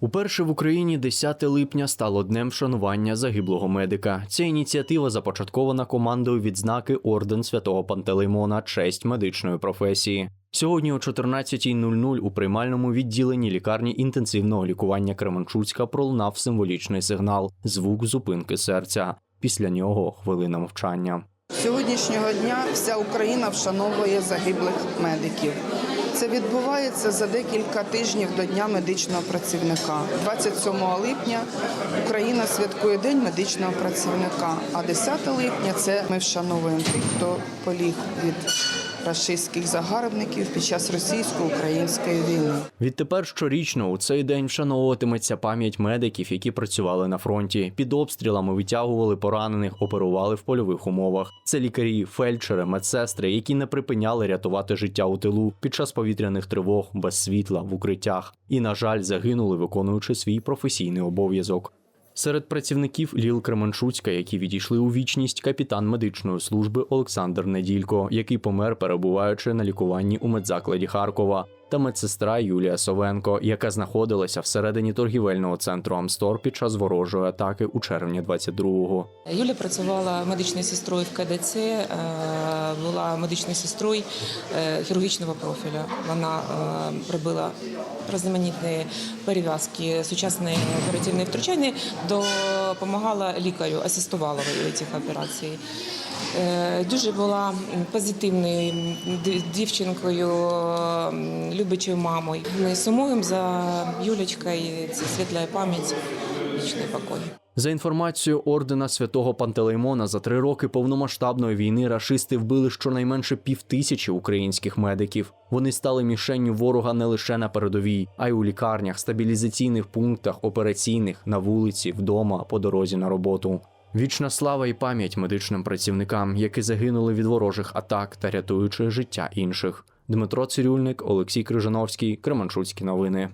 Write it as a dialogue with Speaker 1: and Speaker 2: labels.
Speaker 1: Уперше в Україні 10 липня стало днем вшанування загиблого медика. Ця ініціатива започаткована командою відзнаки Орден Святого Пантелеймона честь медичної професії. Сьогодні о 14.00 у приймальному відділенні лікарні інтенсивного лікування Кременчуцька пролунав символічний сигнал звук зупинки серця. Після нього хвилина мовчання.
Speaker 2: Сьогоднішнього дня вся Україна вшановує загиблих медиків. Це відбувається за декілька тижнів до Дня медичного працівника. 27 липня Україна святкує День медичного працівника, а 10 липня це ми вшановуємо тих, хто поліг від рашистських загарбників під час російсько-української війни.
Speaker 1: Відтепер щорічно у цей день вшановуватиметься пам'ять медиків, які працювали на фронті. Під обстрілами витягували поранених, оперували в польових умовах. Це лікарі, фельдшери, медсестри, які не припиняли рятувати життя у тилу під час повітряних тривог, без світла, в укриттях. І, на жаль, загинули, виконуючи свій професійний обов'язок. Серед працівників Ліл Кременчуцька, які відійшли у вічність, капітан медичної служби Олександр Неділько, який помер, перебуваючи на лікуванні у медзакладі Харкова, та медсестра Юлія Совенко, яка знаходилася всередині торгівельного центру Амстор під час ворожої атаки у червні 22-го.
Speaker 3: Юля працювала медичною сестрою в КДЦ, е, медичною сестрою е, хірургічного профілю. Вона е, робила різноманітні перев'язки, сучасне оперативне втручання, допомагала лікарю, асистувала в цих операцій. Е, Дуже була позитивною дівчинкою, любичою мамою. Ми сумуємо за Юлечкою, це світла пам'ять, вічний покой.
Speaker 1: За інформацією ордена святого Пантелеймона, за три роки повномасштабної війни рашисти вбили щонайменше півтисячі українських медиків. Вони стали мішенню ворога не лише на передовій, а й у лікарнях, стабілізаційних пунктах, операційних, на вулиці, вдома, по дорозі на роботу. Вічна слава і пам'ять медичним працівникам, які загинули від ворожих атак та рятуючи життя інших. Дмитро Цирюльник, Олексій Крижановський, Кременчуцькі новини.